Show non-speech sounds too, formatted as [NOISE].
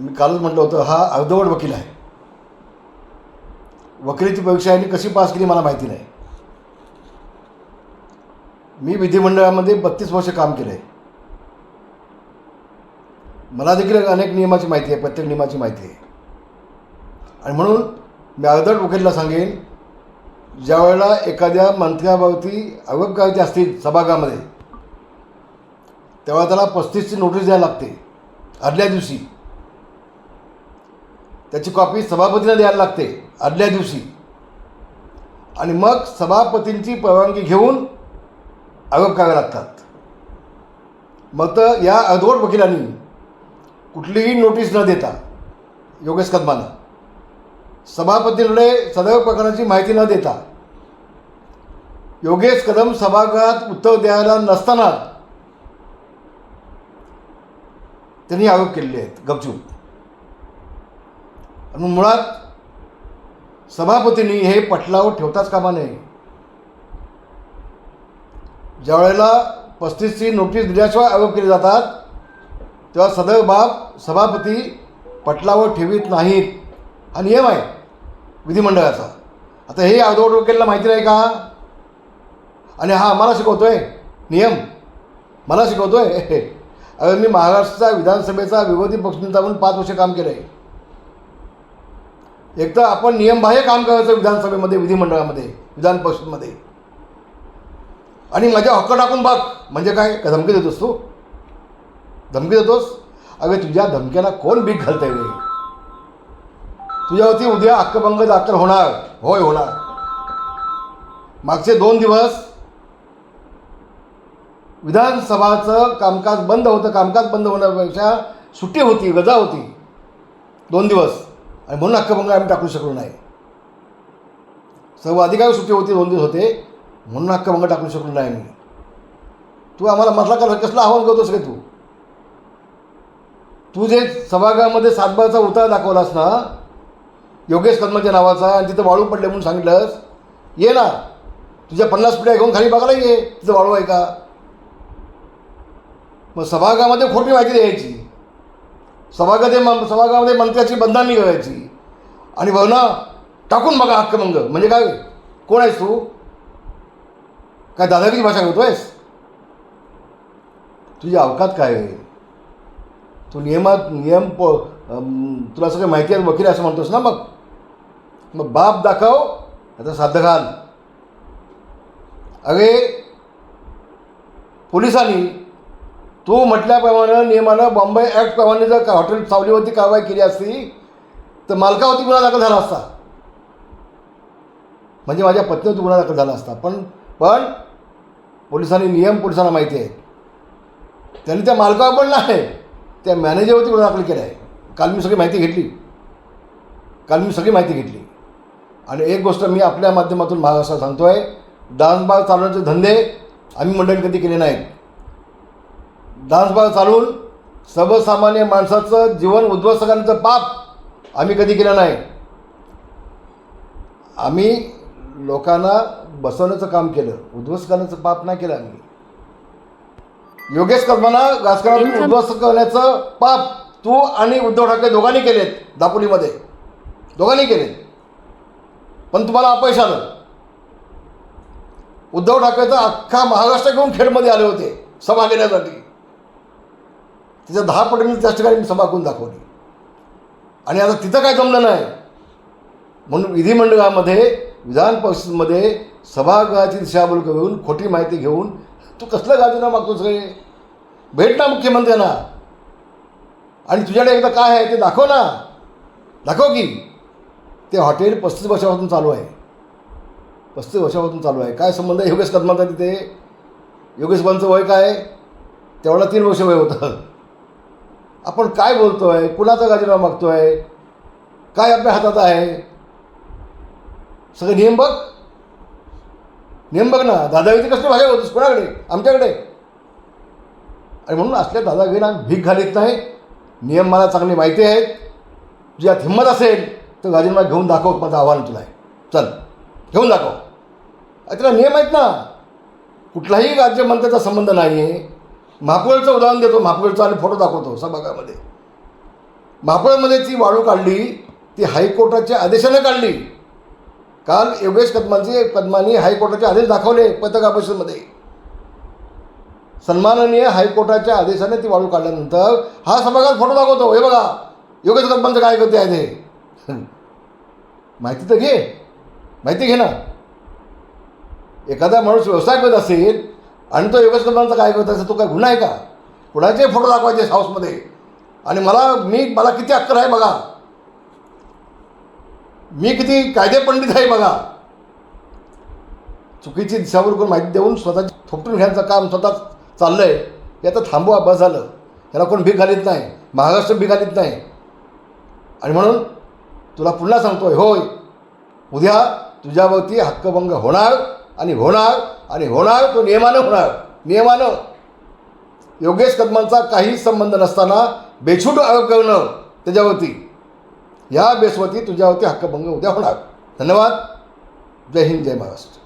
मी कालच म्हटलं होतं हा अर्धवट वकील आहे. वकिलीची परीक्षा यांनी कशी पास केली मला माहिती नाही. मी विधिमंडळामध्ये बत्तीस वर्ष काम केलं आहे मला देखील अनेक नियमाची माहिती आहे प्रत्येक नियमाची माहिती आहे. आणि म्हणून मी अर्धवट वकीलला सांगेन ज्या वेळेला एखाद्या मंत्र्याभोवती अवकाळती असतील सभागृहामध्ये तेव्हा त्याला पस्तीसची नोटीस द्यायला लागते आदल्या दिवशी. त्याची कॉपी सभापतींना द्यायला लागते आदल्या दिवशी. आणि मग सभापतींची परवानगी घेऊन आरोप करावे लागतात. मग तर या अर्धवट वकिलांनी कुठलीही नोटीस न देता योगेश कदमांना सभापतींकडे सदैव प्रकरणाची माहिती न देता योगेश कदम सभागृहात उत्तर द्यायला नसताना त्यांनी आरोप केलेले आहेत गपचूप. मुळात सभापतींनी हे पटलावर ठेवताच कामा नये. ज्या वेळेला पस्तीसची नोटीस दिल्याशिवाय आरोप केले जातात तेव्हा सदैव बाब सभापती पटलावर ठेवीत नाहीत. हा नियम आहे विधिमंडळाचा. आता हे अर्धवट वकीलला माहिती नाही का? आणि हा आम्हाला शिकवतोय. नियम. मला शिकवतोय. [LAUGHS] अरे मी महाराष्ट्राचा विधानसभेचा विरोधी पक्षनेता म्हणून पाच वर्ष काम केलं आहे एक तर आपण नियमबाह्य काम करायचं विधानसभेमध्ये विधिमंडळामध्ये विधान परिषदमध्ये. आणि माझ्या हक्क टाकून बघ. म्हणजे काय? का धमकी देतोस तू? धमकी देतोस? अगं तुझ्या धमक्याला कोण बीक घालतंय रे? तुझ्यावरती उद्या हक्कभंग दाखल होणार. होय होणार. मागचे दोन दिवस विधानसभाचं कामकाज बंद होतं. कामकाज बंद होण्यापेक्षा सुट्टी होती गजा होती. दोन दिवस. आणि म्हणून हक्कभंग आम्ही टाकू शकलो नाही. सर्व अधिकारी सुट्टी होती दोन दिवस होते म्हणून हक्कभंग टाकू शकलो नाही मी तू आम्हाला म्हटला का कसलं आव्हान करतोस रे तू? तू जे सभागृहामध्ये सातबारचा उतार दाखवलास ना योगेश कदमाच्या नावाचा आणि तिथं वाळू पडले म्हणून सांगितलंस ये ना. तुझ्या पन्नास पिढ्या घेऊन खाली बघायला ये तिथं वाळू आहे का? मग सभागृहामध्ये खोटी माहिती द्यायची. सभागते सभागामध्ये मंत्र्याची बदनामी करायची आणि भावना टाकून बघा हक्क मंग म्हणजे काय? कोण आहेस तू? काय दादागिरी भाषा करतोयस तुझी अवकात काय आहे? तू नियमात नियम प तुला सगळं माहिती आहे वकील असं म्हणतोस ना मग? मग बाप दाखव आता साध्य घाल. अरे पोलिसांनी तू म्हटल्याप्रमाणे नियमानं बॉम्बे ॲक्टप्रमाणे जर का हॉटेल सावलीवरती कारवाई केली असती तर मालकावरती गुन्हा दाखल झाला असता. म्हणजे माझ्या पत्नीवरती गुन्हा दाखल झाला असता. पण पण पोलिसांनी नियम पोलिसांना माहिती आहे. त्यांनी त्या मालकावर पण नाही त्या मॅनेजरवरती गुन्हा दाखल केला आहे काल मी सगळी माहिती घेतली. काल मी सगळी माहिती घेतली. आणि एक गोष्ट मी आपल्या माध्यमातून महाराष्ट्रात सांगतो आहे डान्सबार चालवण्याचे धंदे आम्ही मंडळी कधी केले नाहीत. डान्स बार चालवून सर्वसामान्य माणसाचं जीवन उद्ध्वस्त करण्याचं पाप आम्ही कधी केलं नाही. आम्ही लोकांना बसवण्याचं काम केलं. उद्ध्वस्त करण्याचं पाप नाही केलं आम्ही. योगेश कदमांना राजकारणातून उद्ध्वस्त करण्याचं पाप तू आणि उद्धव ठाकरे दोघांनी केलेत दापोलीमध्ये. दोघांनी केलेत. पण तुम्हाला अपयश आलं. उद्धव ठाकरे तर अख्खा महाराष्ट्र घेऊन खेडमध्ये आले होते सभा घेण्यासाठी. तिच्या दहा पटीने त्याच ठिकाणी मी सभा करून दाखवली. आणि आता तिथं काय जमलं नाही. म्हणून विधिमंडळामध्ये विधान परिषदेमध्ये सभागृहाची दिशाभूल घेऊन खोटी माहिती घेऊन तू कसलं गाजूना मागतोस रे? भेट ना मुख्यमंत्र्यांना. आणि तुझ्याकडे एकदा काय आहे ते दाखव ना. दाखव की. ते हॉटेल पस्तीस वर्षापासून चालू आहे. पस्तीस वर्षापासून चालू आहे. काय संबंध आहे? योगेश कदमाचा तिथे? योगेश कदमांचं वय काय? तेवढा तीन वर्ष वय होतं. आपण काय बोलतो आहे कुणाचा राजीनामा मागतो आहे काय आपल्या हातात आहे? सगळं नियम बघ. नियम बघ ना. दादागिरी कसली भाषा होतीस? कोणाकडे? आमच्याकडे. आणि म्हणून असल्या दादागिरीला भीक घालीत नाही. नियम मला चांगली माहिती आहेत. तुझ्यात हिंमत असेल तर राजीनामा घेऊन दाखव. माझं आव्हान तुला. आहे चल घेऊन दाखव. अरे तुला नियम आहेत ना? कुठलाही राज्यमंत्र्याचा संबंध नाही आहे महापौरचं उदाहरण देतो महापौरचं आणि फोटो दाखवतो सभागामध्ये. महापळमध्ये ती वाळू काढली ती हायकोर्टाच्या आदेशाने काढली. काल योगेश कदमांचे कदमांनी हायकोर्टाचे आदेश दाखवले पत्रकार परिषदेमध्ये सन्माननीय हायकोर्टाच्या आदेशाने ती वाळू काढल्यानंतर हा सभागात फोटो दाखवतो. हे बघा योगेश कदमांचं काय करते आहे ते? माहिती तर घे. माहिती घे ना. एखादा माणूस व्यवसाय करत असेल आणि तो योगेश कदमांचा काय करत असेल तो काय गुन्हा आहे का? कुणाचे फोटो दाखवायचे हाऊसमध्ये आणि मला मी मला किती अक्कल आहे बघा. मी किती कायदे पंडित आहे बघा. चुकीची दिशावर करून माहिती देऊन स्वतः थोपटून घ्यायचं काम स्वतः चाललं आहे आता थांबवा बस झालं. त्याला कोण भीक घालीत नाही. महाराष्ट्र भीक घालीत नाही. आणि म्हणून तुला पुन्हा सांगतोय होय उद्या तुझ्यावरती हक्कभंग होणार आणि होणार. आणि होणार तो नियमानं होणार. नियमानं. योगेश कदमांचा काही संबंध नसताना बेछूट आरोप करणं त्याच्यावरती. ह्या बेसवरती तुझ्यावरती हक्कभंग उद्या होणार. धन्यवाद. जय हिंद जय महाराष्ट्र.